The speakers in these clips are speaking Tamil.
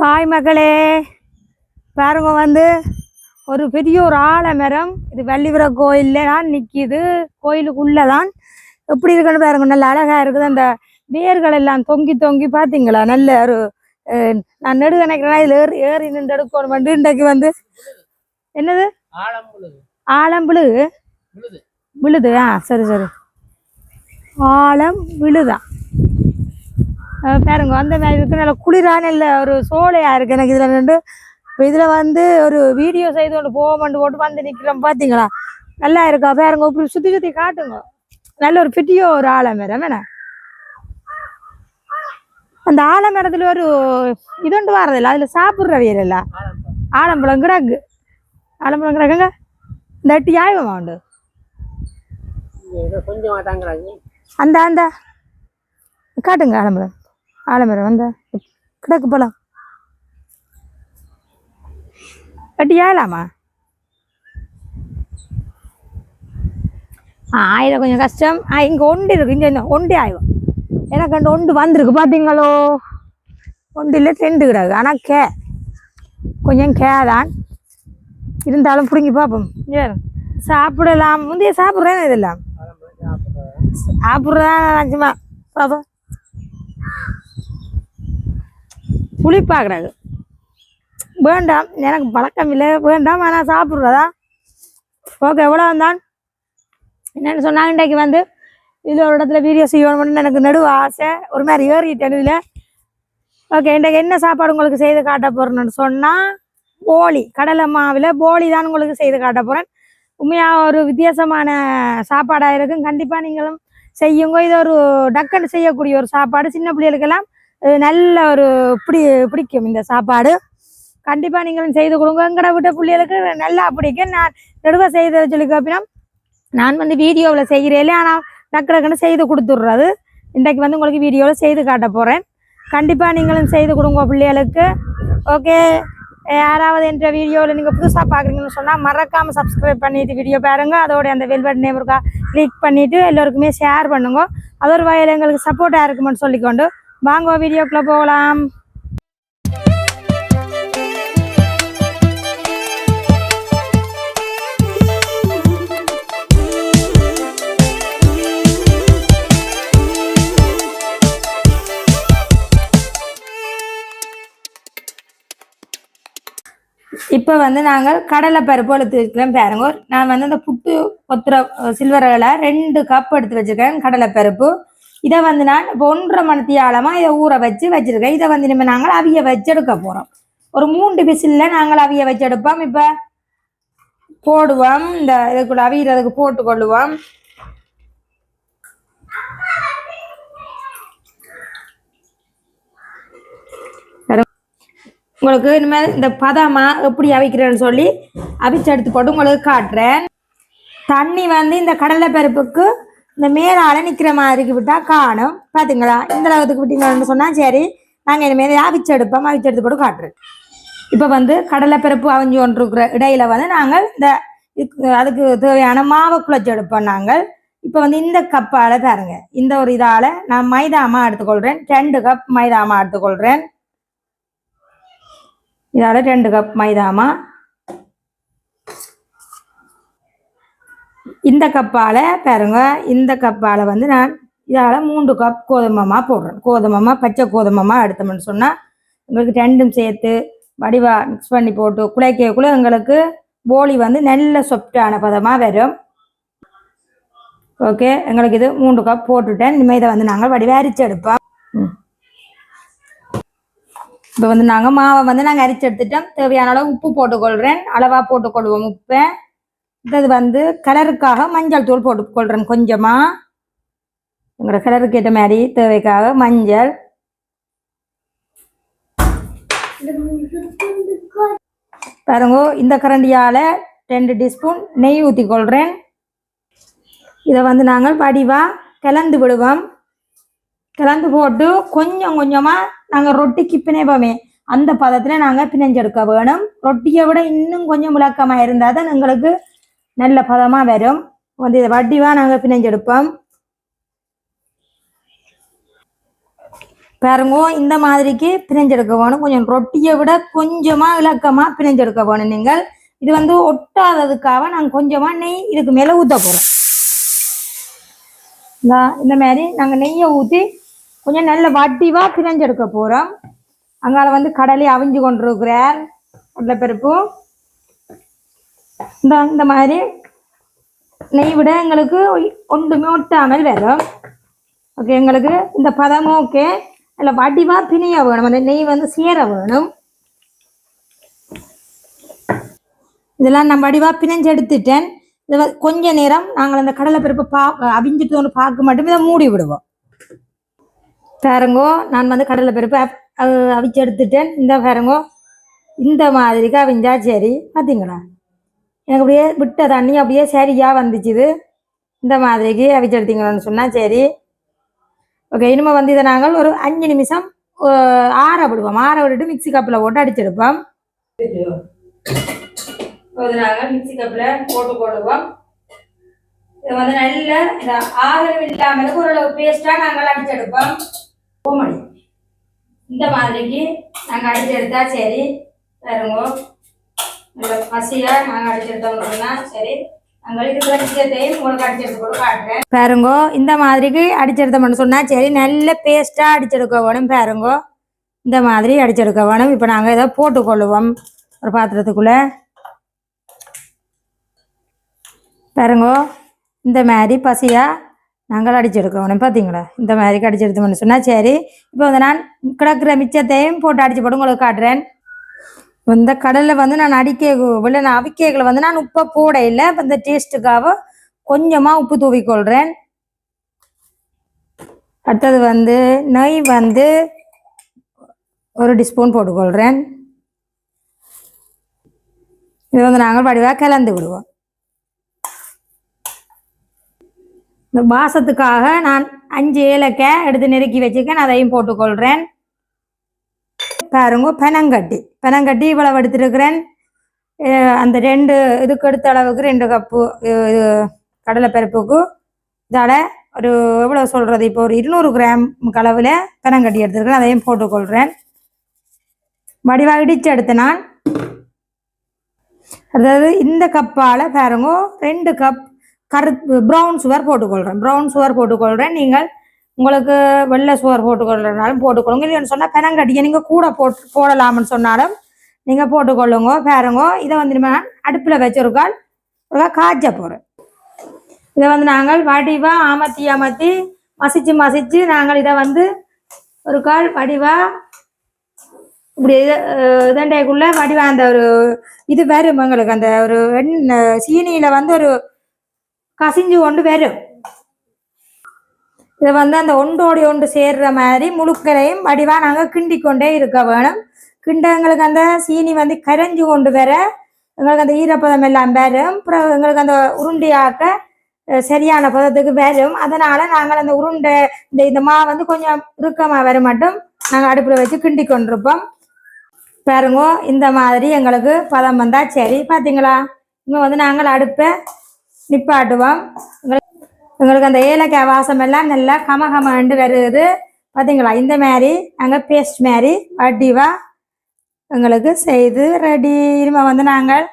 காய் மகளே பாருங்க வந்து ஒரு பெரிய ஒரு ஆலமரம். இது வள்ளிவர கோயில்ல தான் நிற்கிது கோயிலுக்குள்ளே தான் எப்படி இருக்குன்னு பாருங்க நல்ல அழகா இருக்குது. அந்த வேர்கள் எல்லாம் தொங்கி தொங்கி பார்த்தீங்களா நல்ல ஒரு நான் நெடு நினைக்கிறேன் இதில் ஏறி ஏறி நின்று எடுக்கணும் வந்து இன்றைக்கு வந்து. என்னது? ஆழம் விழுது விழுது ஆ சரி சரி. ஆழம் விழுதான் பாருங்க அந்த மாதிரி இருக்கு. நல்ல குளிரான இல்லை ஒரு சோலையா இருக்கு எனக்கு இதுல நின்று இப்போ இதில் வந்து ஒரு வீடியோ செய்து கொண்டு போவோம்னு போட்டு வந்து நிற்கிறோம் பார்த்தீங்களா நல்லா இருக்கா? பாருங்க இப்படி சுற்றி சுற்றி காட்டுங்க. நல்ல ஒரு பெரிய ஒரு ஆலமரம் என்ன? அந்த ஆலமரத்தில் ஒரு இதுண்டு வரதில்ல அதில் சாப்பிட்ற வீரல்ல. ஆலம்பழம் கிடக்கு. ஆலம்பழம் கிடக்குங்க. இந்த எட்டு யாயமா உண்டு அந்த அந்த. காட்டுங்க ஆலமரம் ஆலமரம் வந்த கிடக்கு பழம் கட்டி ஏழாமா ஆ ஆயிரம் கொஞ்சம் கஷ்டம். ஆ இங்கே ஒண்டு இருக்கு இங்கே என்ன ஒண்டே ஆயிடும் எனக்கு அந்த ஒண்டு வந்திருக்கு பார்த்தீங்களோ ஒண்டு இல்லை ரெண்டு கிடக்கு ஆனால் கே கொஞ்சம் கே தான். இருந்தாலும் பிடுங்கி பார்ப்போம் ஏ சாப்பிடலாம். முந்தைய சாப்பிட்றேன் இதெல்லாம். ஆழம் பொழுது பார்ப்போம் புளிப்பாக்குறாங்க வேண்டாம் எனக்கு பழக்கம் இல்லை. வேண்டாம் ஆனால் சாப்பிட்றதா ஓகே எவ்வளோ வந்தான்? என்னென்னு சொன்னாங்க இன்றைக்கு வந்து இது ஒரு இடத்துல வீடியோ செய்யணும்னு எனக்கு நடுவு ஆசை. ஒரு மாதிரி ஏறிட்டேன் இதில். ஓகே இன்றைக்கு என்ன சாப்பாடு உங்களுக்கு செய்து காட்ட போகிறேன்னு சொன்னால் போலி. கடலை மாவில் போலி தான் உங்களுக்கு செய்து காட்ட போகிறேன் உண்மையாக ஒரு வித்தியாசமான சாப்பாடாக இருக்கும். கண்டிப்பாக நீங்களும் செய்யுங்க. இது ஒரு டக்குன்னு செய்யக்கூடிய ஒரு சாப்பாடு. சின்ன பிள்ளைகளுக்கெல்லாம் நல்ல ஒரு பிடி பிடிக்கும் இந்த சாப்பாடு. கண்டிப்பாக நீங்களும் செய்து கொடுங்க. எங்கட விட்ட பிள்ளைகளுக்கு நல்லா பிடிக்கும். நான் நடுவை செய்த சொல்லி அப்படின்னா நான் வந்து வீடியோவில் செய்கிறேன். ஆனால் டக்கு டக்குன்னு செய்து கொடுத்துட்றது. இன்றைக்கு வந்து உங்களுக்கு வீடியோவில் செய்து காட்ட போகிறேன் கண்டிப்பாக நீங்களும் செய்து கொடுங்க பிள்ளைகளுக்கு. ஓகே. யாராவது என்ற வீடியோவில் நீங்கள் புதுசாக பார்க்குறீங்கன்னு சொன்னால் மறக்காமல் சப்ஸ்கிரைப் பண்ணிவிட்டு வீடியோ பாருங்கள் அதோட அந்த வெல்வெட் நேம் கிளிக் பண்ணிவிட்டு எல்லோருக்குமே ஷேர் பண்ணுங்க. அதோட வகையில் எங்களுக்கு சப்போர்ட்டாக இருக்குமென்னு சொல்லிக்கொண்டு வாங்க வீடியோக்குள்ளே போகலாம். இப்போ வந்து நாங்கள் கடலை பருப்பு எடுத்து பாருங்க. நான் வந்து அந்த புட்டு ஒத்துற சில்வரில் ரெண்டு கப் எடுத்து வச்சுருக்கேன் கடலை பருப்பு. இதை வந்து நான் இப்போ ஒன்றரை மணி ஆழமாக இதை ஊற வச்சு வச்சுருக்கேன். இதை வந்து நம்ம நாங்கள் அவிய வச்செடுக்க போகிறோம் ஒரு மூன்று பிசிலில் நாங்கள் அவிய வச்செடுப்போம். இப்போ போடுவோம். இந்த இதுக்குள்ள அவியறதுக்கு போட்டு கொள்ளுவோம். உங்களுக்கு இனிமேல் இந்த பதமா எப்படி அவிக்கிறேன்னு சொல்லி அவிச்சு எடுத்து போட்டு உங்களுக்கு காட்டுறேன். தண்ணி வந்து இந்த கடலை பருப்புக்கு இந்த மேலால நிற்கிற மாதிரிக்கு விட்டா காணும். பாத்தீங்களா? இந்த அளவுக்கு விட்டீங்கன்னு சொன்னா சரி நாங்கள் இனிமேல் அவிச்சு எடுப்போம். அவிச்சு எடுத்து போட்டு காட்டுறேன். இப்போ வந்து கடலை பருப்பு அவிஞ்சு கொண்டிருக்கிற இடையில வந்து நாங்கள் இந்த அதுக்கு தேவையான மாவை குழச்சி எடுப்போம் நாங்கள். இப்போ வந்து இந்த கப்பால பாருங்க. இந்த ஒரு இதால நான் மைதாமா எடுத்துக்கொள்றேன். ரெண்டு கப் மைதாமா எடுத்துக்கொள்றேன். இதால ரெண்டு கப் மைதாமா இந்த கப்பால் பாருங்க இந்த கப்பால் வந்து நான் இதால் மூன்று கப் கோதுமமாக போடுறேன். கோதுமமாக பச்சை கோதுமமாக எடுத்தோம்னு சொன்னால் உங்களுக்கு ரெண்டும் சேர்த்து வடிவா மிக்ஸ் பண்ணி போட்டு குழைக்கக்குள்ள எங்களுக்கு போலி வந்து நல்ல சொப்டான பதமாக வரும். ஓகே எங்களுக்கு இது மூன்று கப் போட்டுட்டேன். இனிமேல் இதை வந்து நாங்கள் வடிவா அரிச்சு எடுப்போம். ம். இப்போ வந்து நாங்கள் மாவை வந்து நாங்கள் அரிச்சு எடுத்துட்டோம். தேவையான அளவு உப்பு போட்டுக்கொள்கிறேன் அளவாக போட்டுக்கொள்வோம் உப்பை. இது வந்து கலருக்காக மஞ்சள் தூள் போட்டுக்கொள்கிறேன் கொஞ்சமாக உங்களோட கலருக்கு ஏற்ற மாதிரி தேவைக்காக மஞ்சள். பாருங்க இந்த கரண்டியால் ரெண்டு டீஸ்பூன் நெய் ஊற்றிக்கொள்கிறேன் இதை வந்து நாங்கள் வடிவாக கிளந்து விடுவோம். கிளந்து போட்டு கொஞ்சம் கொஞ்சமாக நாங்கள் ரொட்டிக்கு பிணைப்போமே அந்த பதத்தில் நாங்கள் பிணைஞ்செடுக்க வேணும். ரொட்டியை விட இன்னும் கொஞ்சம் விளக்கமாக இருந்தால் தான் எங்களுக்கு நல்ல பதமாக வரும். வந்து இதை வடிவாக நாங்கள் பிணைஞ்செடுப்போம். பாருங்க இந்த மாதிரிக்கு பிணைஞ்செடுக்க வேணும். கொஞ்சம் ரொட்டியை விட கொஞ்சமாக இலக்கமாக பிணைஞ்செடுக்க வேணும் நீங்கள். இது வந்து ஒட்டாததுக்காக நாங்கள் கொஞ்சமாக நெய் இதுக்கு மேலே ஊற்ற போகிறோம் இந்த மாதிரி நாங்கள் நெய்யை ஊற்றி கொஞ்சம் நல்ல வட்டிவாக பிணைஞ்செடுக்க போகிறோம் அங்கால வந்து கடலை அவிஞ்சு கொண்டிருக்கிறார். கடலைப்பருப்பு இந்த இந்த மாதிரி நெய் விட எங்களுக்கு ஒன்றுமே ஒட்டாமல் வரும். ஓகே எங்களுக்கு இந்த பதம் ஓகே அதில் வடிவா பிணைய வேணும். அந்த நெய் வந்து சேர வேணும். இதெல்லாம் நான் வடிவா பிணைஞ்சு எடுத்துட்டேன். இது கொஞ்ச நேரம் நாங்கள் அந்த கடலைப்பருப்பு பா அவிஞ்சிட்டு ஒன்று பார்க்க மட்டும். இதை மூடி விடுவோம். பாருங்கோ நான் வந்து கடலைப்பருப்பு பருப்பு அவிச்சு எடுத்துட்டேன். இந்த பாருங்கோ இந்த மாதிரிக்கு அவிஞ்சா சரி. பார்த்தீங்களா? எனக்கு அப்படியே விட்ட தண்ணி அப்படியே சரியாக வந்துச்சுது. இந்த மாதிரிக்கு அவிச்சு சொன்னால் சரி. ஓகே இனிமே வந்து இதை நாங்கள் ஒரு அஞ்சு நிமிஷம் ஆற விடுவோம். ஆற விட்டுட்டு மிக்சி கப்பில் போட்டு அடிச்செடுப்போம். இது நாங்கள் மிக்ஸி கப்பில் போட்டு போடுவோம். இது வந்து நல்ல இந்த ஆகரம் இல்லாமல் ஓரளவு பேஸ்ட்டாக நாங்கள் அடிச்செடுப்போம். போமணி இந்த மாதிரிக்கு நாங்கள் அடிச்செடுத்தா சரி. பாருங்க. நல்ல நாங்கள் அடிச்செடுத்தோம்னா சரி பாருங்கோ இந்த மாதிரிக்கு அடிச்செடுத்தோம்னு சொன்னால் சரி நல்ல பேஸ்ட்டாக அடிச்செடுக்க வேணும் பாருங்கோ. இந்த மாதிரி அடிச்செடுக்க வேணும். இப்போ நாங்கள் இதை போட்டுக்கொள்ளுவோம் ஒரு பாத்திரத்துக்குள்ளே. பாருங்கோ இந்த மாதிரி பசியாக நாங்கள் அடிச்செடுக்கணும் பார்த்தீங்களா இந்த மாதிரி அடிச்செடுத்தோம்னு சொன்னால் சரி. இப்போ வந்து நான் கிடக்கிற மிச்சத்தையும் போட்டு அடிச்சு போட்டு உங்களுக்கு காட்டுறேன். இந்த கடலில் வந்து நான் அடிக்க இல்லை நான் அவிக்கைகளை வந்து நான் உப்பை போட இல்லை. இப்போ இந்த டேஸ்ட்டுக்காக கொஞ்சமாக உப்பு தூவிக்கொள்கிறேன் அடுத்தது வந்து நெய் வந்து ஒரு டிஸ்பூன் போட்டுக்கொள்கிறேன் இது வந்து நாங்கள் வடிவாக கலந்து விடுவோம். இந்த வாசத்துக்காக நான் அஞ்சு ஏலக்காய் எடுத்து நெருக்கி வச்சுக்கேன் அதையும் போட்டுக்கொள்கிறேன் பாருங்க பெனங்கட்டி. பெனங்கட்டி இவ்வளவு எடுத்துருக்கிறேன். அந்த ரெண்டு இதுக்கு எடுத்த அளவுக்கு ரெண்டு கப்பு இது கடலைப்பருப்புக்கு. இதால ஒரு எவ்வளோ சொல்கிறது இப்போ ஒரு இருநூறு கிராம் அளவில் பெனங்கட்டி எடுத்துருக்கிறேன். அதையும் போட்டுக்கொள்கிறேன் வடிவாக இடித்து எடுத்து நான் அதாவது இந்த கப்பால் பாருங்க ரெண்டு கப் கரு ப்ரௌன் சுவர் போட்டுக்கொள்கிறேன் ப்ரௌன் சுவர் போட்டுக்கொள்கிறேன் நீங்கள் உங்களுக்கு வெள்ளை சுவர் போட்டுக்கொள்ளனாலும் போட்டுக்கொள்ளுங்க. இல்லைன்னு சொன்னால் பெனங்கட்டியை நீங்கள் கூட போட்டு போடலாம்னு சொன்னாலும் நீங்கள் போட்டுக்கொள்ளுங்க பாருங்க. இதை வந்து நம்ம அடுப்பில் வச்சுருக்கால் ஒரு காய்ச்ச போகிறேன் இதை வந்து நாங்கள் வடிவாக அமர்த்தி அமர்த்தி மசிச்சு மசிச்சு நாங்கள் இதை வந்து ஒரு கால் வடிவாக இப்படி இதண்டைக்குள்ளே வடிவா அந்த ஒரு இது வரும் எங்களுக்கு. அந்த ஒரு எண் சீனியில் வந்து ஒரு கசிஞ்சு கொண்டு வரும். இதை வந்து அந்த ஒன்றோடி ஒன்று சேர்ற மாதிரி முழுக்கரையும் வடிவாக நாங்கள் கிண்டி கொண்டே இருக்க வேணும். கிண்ட எங்களுக்கு அந்த சீனி வந்து கரைஞ்சு கொண்டு வர எங்களுக்கு அந்த ஈரப்பதம் எல்லாம் வரும். அப்புறம் எங்களுக்கு அந்த உருண்டையாக்க சரியான பதத்துக்கு வரும். அதனால நாங்கள் அந்த உருண்டை இந்த இந்த மா வந்து கொஞ்சம் இறுக்கமாக வர மட்டும் நாங்கள் அடுப்பில் வச்சு கிண்டி கொண்டிருப்போம். பாருங்க இந்த மாதிரி எங்களுக்கு பதம் வந்தால் சரி. பார்த்தீங்களா இங்கே வந்து நாங்கள் அடுப்பை நிப்பாட்டுவோம். எங்களுக்கு அந்த ஏலக்காய் வாசம் எல்லாம் நல்லா கம கமண்டு வருது. பார்த்தீங்களா இந்த மாதிரி நாங்கள் பேஸ்ட் மாதிரி வடிவா எங்களுக்கு செய்து ரெடி இனிமே வந்து நாங்கள்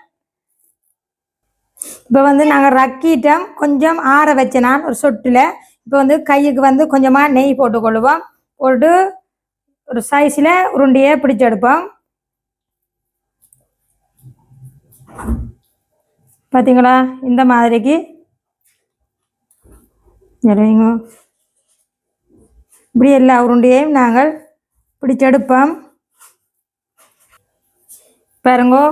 இப்போ வந்து நாங்கள் ரக்கிட்டோம் கொஞ்சம் ஆற வச்ச நான் ஒரு சொட்டில் இப்போ வந்து கையுக்கு வந்து கொஞ்சமாக நெய் போட்டுக்கொள்வோம். போட்டு ஒரு சைஸில் உருண்டையை பிடிச்செடுப்போம் பார்த்தீங்களா இந்த மாதிரிக்கு சரிங்க இப்படி எல்லா உருண்டையையும் நாங்கள் பிடிச்செடுப்போம். பாருங்கோ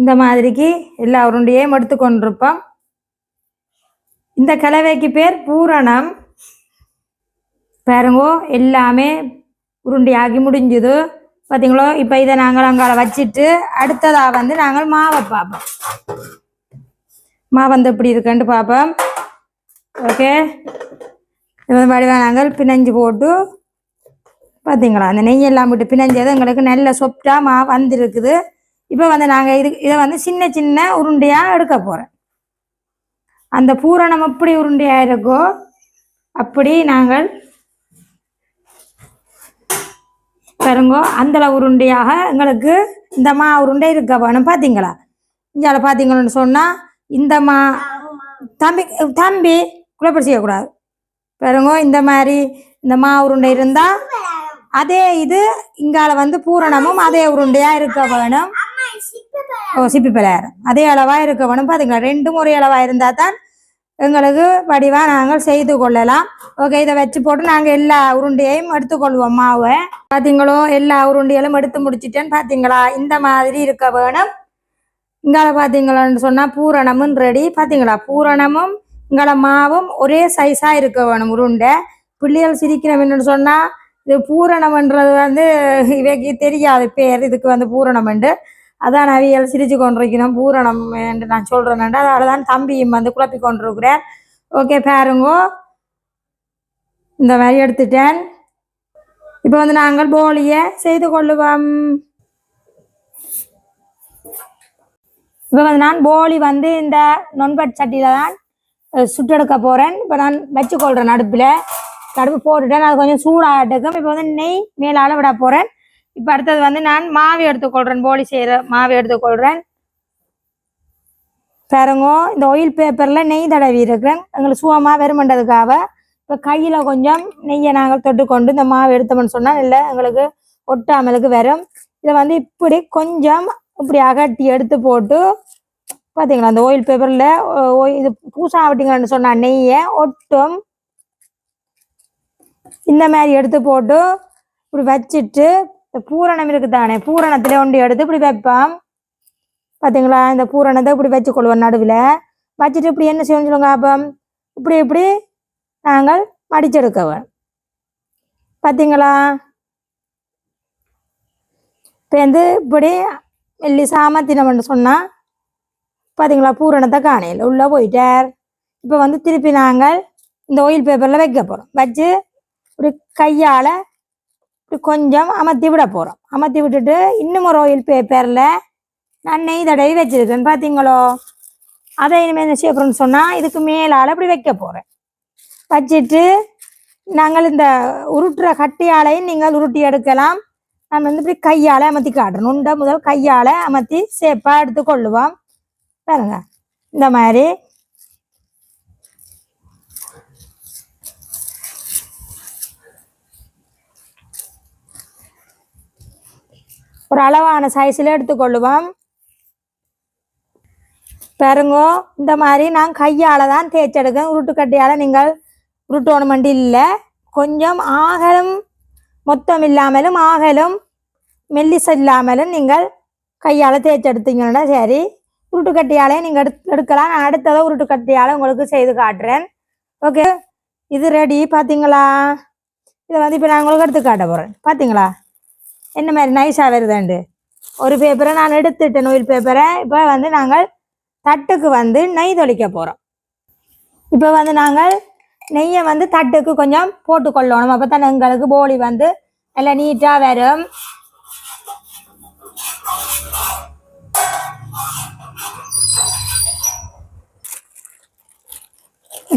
இந்த மாதிரிக்கு எல்லா உருண்டையையும் எடுத்துக்கொண்டிருப்போம். இந்த கலவைக்கு பேர் பூரணம். பாருங்கோ எல்லாமே உருண்டையாகி முடிஞ்சுது. பார்த்தீங்களோ இப்போ இதை நாங்கள் அங்கால வச்சுட்டு அடுத்ததாக வந்து நாங்கள் மாவை பார்ப்போம். மாவு வந்து எப்படி இருக்குன்ட்டு பார்ப்போம். ஓகே இது வந்து நாங்கள் பிணைஞ்சு போட்டு பார்த்தீங்களா அந்த நெய்யெல்லாம் போட்டு விட்டு பிணைஞ்சது எங்களுக்கு நல்ல சொப்டாக மா வந்துருக்குது. இப்போ வந்து நாங்கள் இது இதை வந்து சின்ன சின்ன உருண்டையாக எடுக்க போகிறோம் அந்த பூரணம் எப்படி உருண்டையாக இருக்கோ அப்படி நாங்கள் பாருங்க அந்தளவு உருண்டையாக எங்களுக்கு இந்த மா உருண்டை இருக்க வேணும் பார்த்தீங்களா இங்கே பார்த்தீங்கன்னு சொன்னால் இந்த மா தம்பி தம்பி குழப்படி செய்யக்கூடாது பாருங்க இந்த மாதிரி இந்த மா உருண்டை இருந்தால் அதே இது இங்கால வந்து பூரணமும் அதே உருண்டையாக இருக்க வேணும். ஓ சிப்பி பலகாரம். அதே அளவாக இருக்க வேணும். பார்த்துங்க ரெண்டும் ஒரே அளவாக இருந்தால் தான் எங்களுக்கு வடிவாக நாங்கள் செய்து கொள்ளலாம். ஓகே இதை வச்சு போட்டு நாங்கள் எல்லா உருண்டையையும் எடுத்துக்கொள்வோம் மாவை. பார்த்தீங்களோ எல்லா உருண்டைகளும் எடுத்து முடிச்சிட்டேன்னு பார்த்தீங்களா இந்த மாதிரி இருக்க வேணும். இங்கால பார்த்தீங்களான்னு சொன்னால் பூரணமும் ரெடி பார்த்தீங்களா பூரணமும் உங்களோட மாவும் ஒரே சைஸாக இருக்க வேணும் உருண்டை. பிள்ளைகள் சிரிக்கிறோம்னு சொன்னால் இது பூரணம்ன்றது வந்து இவைக்கு தெரியாது பேர் இதுக்கு வந்து பூரணம்ண்டு அதான் அவியல் சிரிச்சு கொண்டிருக்கணும் பூரணம் என்று நான் சொல்கிறேன் அதோட தான் தம்பியும் வந்து குழப்பி கொண்டிருக்கிறேன் ஓகே பாருங்கோ. இந்த மாதிரி எடுத்துட்டேன். இப்போ வந்து நாங்கள் போலியை செய்து கொள்ளுவோம். இப்போ வந்து நான் போலி வந்து இந்த நொன்பட் சட்டியில் தான் சுட்டெடுக்க போகிறேன் இப்போ நான் வச்சுக்கொள்கிறேன் அடுப்பில் அடுப்பு போட்டுட்டேன். அது கொஞ்சம் சூடாகட்டும். இப்போ வந்து நெய் மேலால் விட போகிறேன் இப்போ அடுத்தது வந்து நான் மாவு எடுத்துக்கொள்கிறேன் போலி செய்கிற மாவு எடுத்துக்கொள்கிறேன் பாருங்க இந்த ஆயில் பேப்பரில் நெய் தடவி இருக்கிறேன். எங்களுக்கு சுகமாக வெறுமண்டதுக்காக இப்போ கையில் கொஞ்சம் நெய்யை நாங்கள் தொட்டுக்கொண்டு இந்த மாவு எடுத்தோம்னு சொன்னால் இல்லை எங்களுக்கு ஒட்டாமலுக்கு வரும். இதை வந்து இப்படி கொஞ்சம் இப்படி அகட்டி எடுத்து போட்டு பார்த்தீங்களா அந்த ஆயில் பேப்பரில் இது பூசா விட்டீங்கன்னு சொன்னா நெய்யை ஒட்டும் இந்த மாதிரி எடுத்து போட்டு இப்படி வச்சுட்டு இந்த பூரணம் இருக்குது தானே பூரணத்தில் ஒண்டி எடுத்து இப்படி வைப்போம். பார்த்தீங்களா இந்த பூரணத்தை இப்படி வச்சுக்கொள்வோம் நடுவில். வச்சுட்டு இப்படி என்ன செய்யணும் சொல்லுங்க அப்போ இப்படி இப்படி நாங்கள் மடிச்செடுக்க பார்த்தீங்களா இப்போ வந்து இப்படி மெல்லி சாமத்தினம் சொன்னால் பார்த்தீங்களா பூரணத்தை காணையில் உள்ளே போயிட்டார். இப்போ வந்து திருப்பி நாங்கள் இந்த ஆயில் பேப்பரில் வைக்க போகிறோம் வச்சு இப்படி கையால் இப்படி கொஞ்சம் அமர்த்தி விட போகிறோம் அமர்த்தி விட்டுட்டு இன்னும் ஒரு ஆயில் பேப்பரில் நான் நெய் தடவி வச்சுருக்கேன். பார்த்தீங்களோ அதை இனிமேல் என்ன செய்ய சொன்னால் இதுக்கு மேலால் இப்படி வைக்க போகிறேன் வச்சுட்டு நாங்கள் இந்த உருட்டுற கட்டியாலையும் நீங்கள் உருட்டி எடுக்கலாம். நம்ம வந்து இப்படி கையால் அமர்த்தி காட்டுறோம் உண்டை முதல் கையால் அமர்த்தி சேப்பாக எடுத்து கொள்ளுவோம். பாருங்க. இந்த மாதிரி. ஒரு அளவான சைஸில் எடுத்துக்கொள்ளுவோம் பாருங்கோ இந்த மாதிரி நான் கையால் தான் தேய்ச்செடுக்கேன் உருட்டுக்கட்டையால் நீங்கள் உருட்டோணுமெண்டு இல்லை. கொஞ்சம் ஆகலும் மொத்தம் இல்லாமலும் ஆகலும் மெல்லிச இல்லாமலும் நீங்கள் கையால் தேய்ச்செடுத்தீங்கன்னா சரி. உருட்டுக்கட்டியாலே நீங்கள் எடுத் எடுக்கலாம். நான் அடுத்ததை உருட்டுக்கட்டியால் உங்களுக்கு செய்து காட்டுறேன். ஓகே இது ரெடி பார்த்தீங்களா இதை வந்து இப்போ நான் உங்களுக்கு எடுத்து காட்ட போகிறேன் பார்த்தீங்களா என்ன மாதிரி நைஸாக வருதுண்டு. ஒரு பேப்பரை நான் எடுத்துட்டேன் நூல் பேப்பரை இப்போ வந்து நாங்கள் தட்டுக்கு வந்து நெய் தொளிக்க போகிறோம் இப்போ வந்து நாங்கள் நெய்யை வந்து தட்டுக்கு கொஞ்சம் போட்டு கொள்ளணும். அப்போ தான் எங்களுக்கு போலி வந்து நல்லா நீட்டாக வரும்.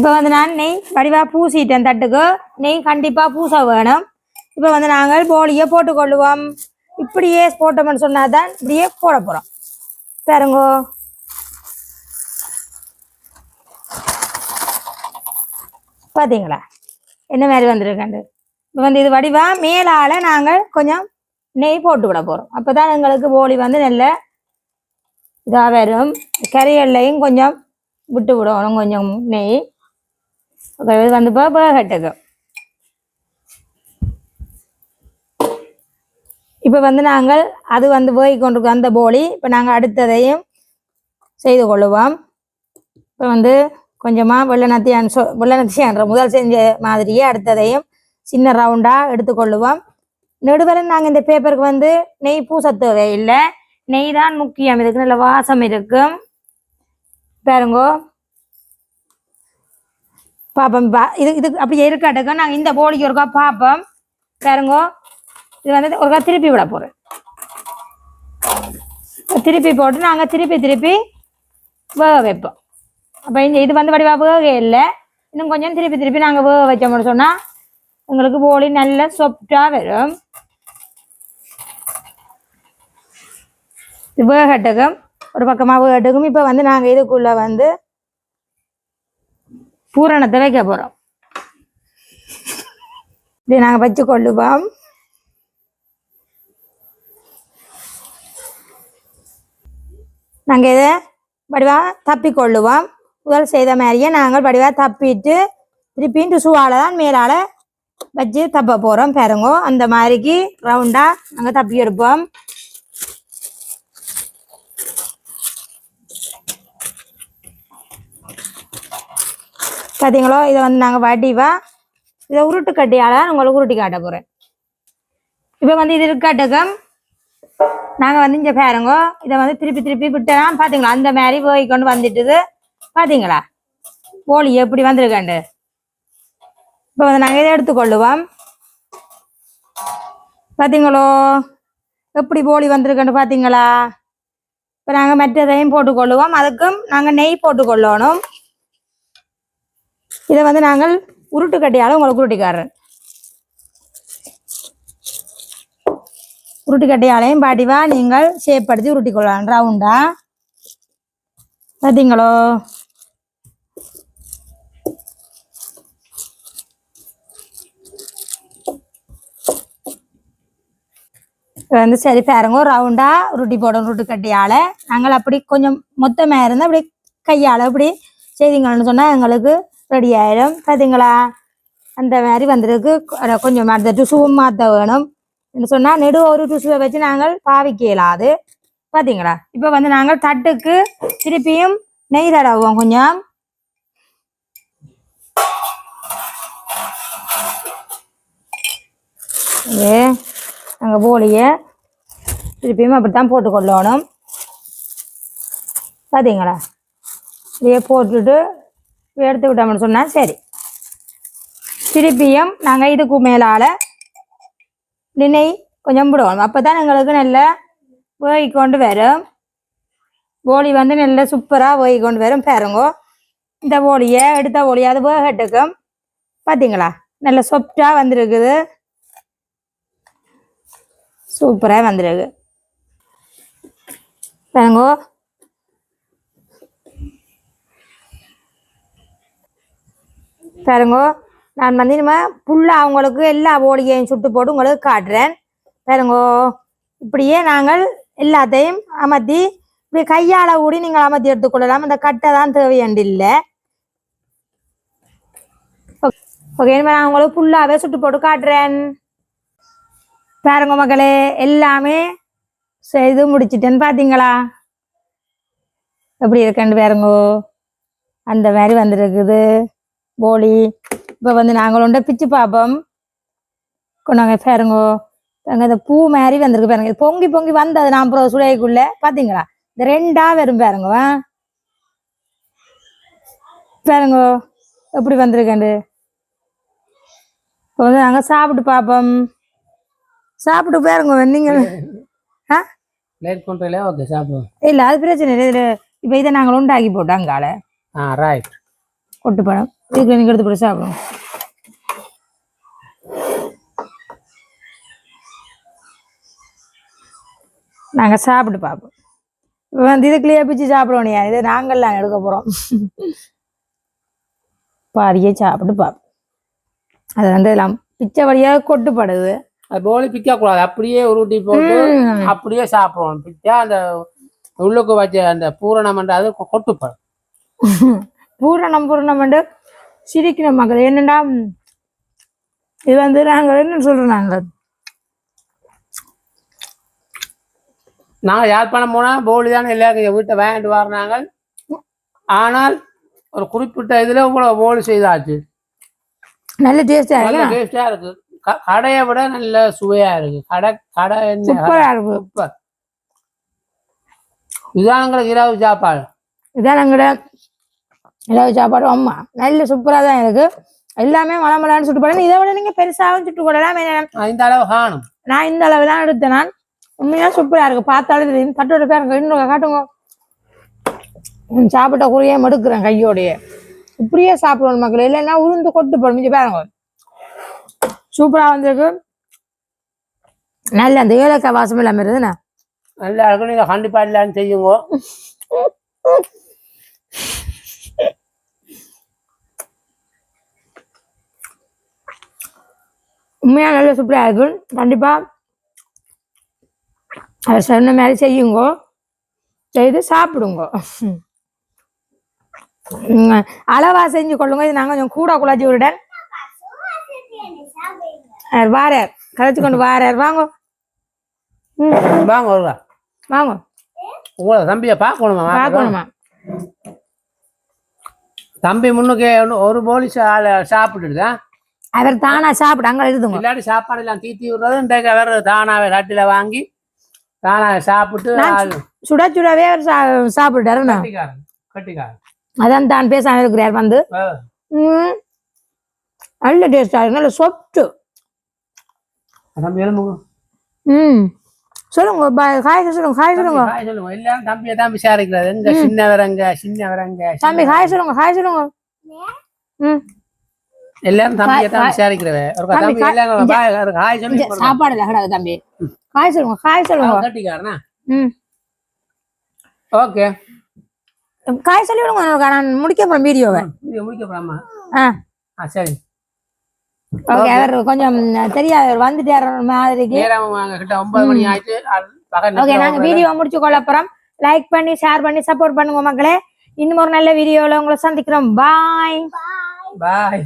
இப்போ வந்து நான் நெய் வடிவாக பூசிட்டேன் தட்டுக்கு. நெய் கண்டிப்பாக பூச வேணும். இப்போ வந்து நாங்கள் போலியை போட்டுக்கொள்ளுவோம். இப்படியே போட்டோம்னு சொன்னால் தான் இப்படியே போட போகிறோம் பாருங்கோ. பார்த்தீங்களா என்ன மாதிரி வந்திருக்காண்டு இப்போ வந்து இது வடிவாக மேலால் நாங்கள் கொஞ்சம் நெய் போட்டு விட போகிறோம் அப்போ தான் எங்களுக்கு போலி வந்து நல்ல இதாக வரும். கரையல்லையும் கொஞ்சம் விட்டு விடணும். கொஞ்சம் நெய். ஓகே, வந்து இப்போ பேகட்டுக்கு இப்போ வந்து நாங்கள் அது வந்து போய் கொண்டிருக்கோம் அந்த போலி இப்போ நாங்கள் அடுத்ததையும் செய்து கொள்ளுவோம். இப்போ வந்து கொஞ்சமாக வெள்ளநத்தியான் சொ வெள்ளநத்தியான்ற முதல் செஞ்ச மாதிரியே அடுத்ததையும் சின்ன ரவுண்டாக எடுத்துக்கொள்ளுவோம் நெடுவரை நாங்கள் இந்த பேப்பருக்கு வந்து நெய் பூச தேவையில்லை நெய் தான் முக்கியம். இதுக்கு நல்ல வாசம் இருக்கும். பாருங்கோ. பார்ப்போம் இது இது அப்படியே இருக்காட்டுக்கோ நாங்கள் இந்த போலிக்கு ஒருக்கா பார்ப்போம் பாருங்கோ இது வந்து ஒருக்கா திருப்பி விட போகிறேன் திருப்பி போட்டு நாங்கள் திருப்பி திருப்பி வேக வைப்போம். அப்போ இந்த இது வந்து வடிவா வேக இல்லை. இன்னும் கொஞ்சம் திருப்பி திருப்பி நாங்கள் வேக வச்சோம்னு சொன்னால் உங்களுக்கு போலி நல்ல சொப்டாக வரும். இது வேகட்டுக்கும் ஒரு பக்கமாக வேகட்டுக்கும் இப்போ வந்து நாங்கள் இதுக்குள்ளே வந்து பூரணத்தை வைக்க போகிறோம் இது நாங்கள் வச்சு கொள்ளுவோம் நாங்கள் இதை வடிவாக தப்பி கொள்ளுவோம். முதல் செய்த மாதிரியே நாங்கள் வடிவாக தப்பிட்டு திருப்பியும் டுசுவால தான் மேலால் வச்சு தப்ப போகிறோம் பாருங்கோ. அந்த மாதிரிக்கு ரவுண்டாக நாங்கள் தப்பி எடுப்போம். பார்த்தீங்களோ இதை வந்து நாங்கள் வடிவா இதை உருட்டு கட்டியால் உங்களுக்கு உருட்டி காட்ட போகிறேன் இப்போ வந்து இது இருக்கட்டுக்கும் நாங்கள் வந்து இங்கே பேருங்கோ இதை வந்து திருப்பி திருப்பி விட்டலாம். பார்த்தீங்களா அந்த மாதிரி போய் கொண்டு வந்துட்டுது. பார்த்தீங்களா போலி எப்படி வந்திருக்காண்டு? இப்போ வந்து நாங்கள் இதை எடுத்துக்கொள்ளுவோம் பார்த்தீங்களோ எப்படி போலி வந்திருக்குன்னு பார்த்தீங்களா இப்போ நாங்கள் மற்றதையும் போட்டுக்கொள்ளுவோம். அதுக்கும் நாங்கள் நெய் போட்டுக்கொள்ளணும். இதை வந்து நாங்கள் உருட்டு கட்டியாலும் உங்களுக்கு உருட்டிக்காரன் உருட்டு கட்டியாலையும் பாட்டிவா நீங்கள் ஷேப் படுத்தி உருட்டி கொள்ளலாம். ரவுண்டா பார்த்தீங்களோ இது வந்து சரி பாருங்க ரவுண்டா உருட்டி போடணும் உருட்டு கட்டியால. நாங்கள் அப்படி கொஞ்சம் மொத்தமாக இருந்தால் அப்படி கையால் அப்படி செய்திங்கன்னு சொன்னால் எங்களுக்கு ரெடி ஆயிடும் பார்த்தீங்களா அந்த மாதிரி வந்திருக்கு. கொஞ்சம் அந்த டுசுவும் மாற்ற வேணும். என்ன சொன்னால் நெடு ஒரு டுசுவை வச்சு நாங்கள் பாவிக்க இயலாது. பார்த்தீங்களா இப்போ வந்து நாங்கள் தட்டுக்கு திருப்பியும் நெய் தடவுவோம் கொஞ்சம். ஏ நாங்கள் போலியை திருப்பியும் அப்படித்தான் போட்டுக்கொள்ளணும். பார்த்தீங்களா இதையே போட்டுட்டு எடுத்து விட்டோம்னு சொன்னால் சரி. திருப்பியும் நாங்கள் இதுக்கு மேலால் நினை கொஞ்சம் விடுவோம். அப்போ தான் எங்களுக்கு நல்ல வேகி கொண்டு வரும். போலி வந்து நல்ல சூப்பராக வேகி கொண்டு வரும் பாருங்கோ. இந்த ஓலியை எடுத்த போலி அது வேகட்டுக்கும். பார்த்தீங்களா நல்ல சொப்டாக வந்திருக்குது. சூப்பராக வந்திருக்கு. பாருங்கோ. பாருங்கோ. நான் வந்து நம்ம புல்லு அவங்களுக்கு எல்லா ஓடியையும் சுட்டு போட்டு உங்களுக்கு காட்டுறேன். பாருங்கோ. இப்படியே நாங்கள் எல்லாத்தையும் அமர்த்தி இப்படி கையால் ஊடி நீங்கள் அமர்த்தி எடுத்துக்கொள்ளலாம் இந்த கட்டை தான் தேவையண்டு இல்லை. ஓகே நான் உங்களுக்கு ஃபுல்லாகவே சுட்டு போட்டு காட்டுறேன். பாருங்க மக்களே எல்லாமே செய்து முடிச்சிட்டேன்னு பார்த்தீங்களா எப்படி இருக்கேன்னு பாருங்கோ. அந்த மாதிரி வந்துருக்குது. போலி. இப்போ வந்து நாங்கள் உண்ட பிச்சு பார்ப்போம் கொண்டாங்க பாருங்கோ. அங்கே இந்த பூ மாதிரி வந்திருக்கு பாருங்க. பொங்கி பொங்கி வந்தது நான் அப்புறம் சுடைக்குள்ள. பார்த்தீங்களா இந்த ரெண்டா வரும் பாருங்க. பாருங்கோ எப்படி வந்திருக்கேன் இப்போ வந்து நாங்கள் சாப்பிட்டு பார்ப்போம் சாப்பிட்டு பாருங்க நீங்கள். ஆ? லேட் ஓகே சாப்பிடுவோம். இல்லை அது பிரச்சனை இல்லை. இதில் இப்போ இதை நாங்கள் உண்டாக்கி போட்டோம் அங்கால ஆ ரைட் கொட்டு பழம் இதுக்கு நீங்கள் எடுத்து போட்டு சாப்பிடுவோம் நாங்கள் சாப்பிட்டு பார்ப்போம். வந்து இதுக்குள்ளேயே பிச்சு சாப்பிடணும் இதை நாங்கள்லாம் எடுக்க போகிறோம் பாதியே சாப்பிட்டு பார்ப்போம். அது வந்து எல்லாம் பிச்சை வழியாக கொட்டுப்படுது. அது போலி பிக்க கூடாது. அப்படியே உருட்டி போட்டு. அப்படியே சாப்பிடுவோம். பிச்சா அந்த உள்ளுக்கு வச்ச அந்த பூரணம் அது கொட்டுப்படும். பூரணம் பூரணம் சிரிக்கணும் மக்கள் என்னடா ம், இது வந்து நாங்கள் என்ன சொல்கிறோம் நாங்கள்? நாங்கள் யாழ்ப்பாணம் போனால் போலி தானே எல்லாருக்கும் எங்கள் வீட்டை வாங்கிட்டு வரணாங்க ஆனால் ஒரு குறிப்பிட்ட இதில் கூட போலி செய்தாச்சு. நல்ல டேஸ்டாக இருக்கு டேஸ்டா இருக்கு. கடையை விட நல்ல சுவையா இருக்கு. கடை கடை என்ன? சூப்பராக இருக்கு. சூப்பர். இதுதான் எங்களுக்கு இரவு சாப்பாடு. இதான் எங்களோட இரவு சாப்பாடு அம்மா. நல்ல சூப்பராக தான் இருக்கு. எல்லாமே மலமலான்னு சுட்டு போடணும். இதை விட நீங்கள் பெருசாகவும் சுட்டு போடலாம். இந்த அளவு காணும். நான் இந்த அளவு தான் எடுத்தேன் நான். உண்மையாக சூப்பராக இருக்கு. பார்த்தாலே தெரியும். தட்டோட பேருங்க இன்னும் காட்டுங்க. சாப்பிட்ட குறியே மடுக்கிறேன் கையோடையே. இப்படியே சாப்பிடணும் மக்கள். இல்லைன்னா உளுந்து கொட்டு போடும். பாருங்க. சூப்பராக வந்திருக்கு. நல்ல அந்த ஏலக்காய் வாசம் இல்லாமல் இருதுண்ணா நல்லா இருக்கும் நீங்க கண்டிப்பா எல்லாரும் செய்யுங்க. உண்மையாக நல்ல சூப்பராக இருக்கும். கண்டிப்பாக அவர் சொன்ன மாதிரி செய்யுங்கோ. செய்து சாப்பிடுங்க. அளவா செஞ்சு கொள்ளுங்க. இது நாங்கள் கொஞ்சம் கூட குழச்சி விடுடன் வாரார். கதைச்சு கொண்டு வாரார். வாங்க. வாங்க வருவா. வாங்க. உங்களை தம்பியை பார்க்கணுமா. பார்க்கணுமா? தம்பி முன்னுக்கு ஒரு போலீஸ் ஆளை சாப்பிட்டுதான் அவர் தானா சாப்பிடு அங்கே எழுதுங்க. இல்லாட்டி சாப்பாடு எல்லாம் தீத்தி விடுறது அவர் தானாவே தட்டில வாங்கி தானா சாப்பிட்டு சுட சுடவே அவர் சா சாப்பிட்டாரு அதான் தான் பேசாம இருக்கிறார் வந்து. நல்ல டேஸ்டாக இருக்கு நல்ல எலும்புங்க ம். சொல்லுங்க ஹாய் சொல்லுங்க ஹாய் சொல்லுங்க. ஹாய் சொல்லுங்க. எல்லாரும் தம்பியை தான் விசாரிக்கிறது எங்க சின்னவரங்க சின்னவரங்க தம்பி ஹாய் சொல்லுங்க ஹாய் சொல்லுங்க. ம். எல்லாரும் தம்பியை தான். விசாரிக்கிறவ. ஒரு தம்பி, தம்பி ஹாய். சொல்லி சாப்பாடு இல்லை தம்பி. ஹாய் சொல்லுங்க ஹாய் சொல்லுங்க. கட்டிக்காரனா? ம். ஓகே. ஹாய் சொல்லி விடுங்க நான் முடிக்க போகிறேன் வீடியோவை. முடிக்க போறாமா ஆ. சரி. ஓகே அவர் கொஞ்சம் தெரியாது அங்க கிட்ட ஒன்பது மணி ஆயிட்டு ஓகே நாங்கள் வீடியோ முடிச்சு கொள்ள போகிறோம் லைக் பண்ணி ஷேர் பண்ணி சப்போர்ட் பண்ணுங்க மக்களே. இன்னும் ஒரு நல்ல வீடியோவில் உங்களை சந்திக்கிறோம். பாய் பாய்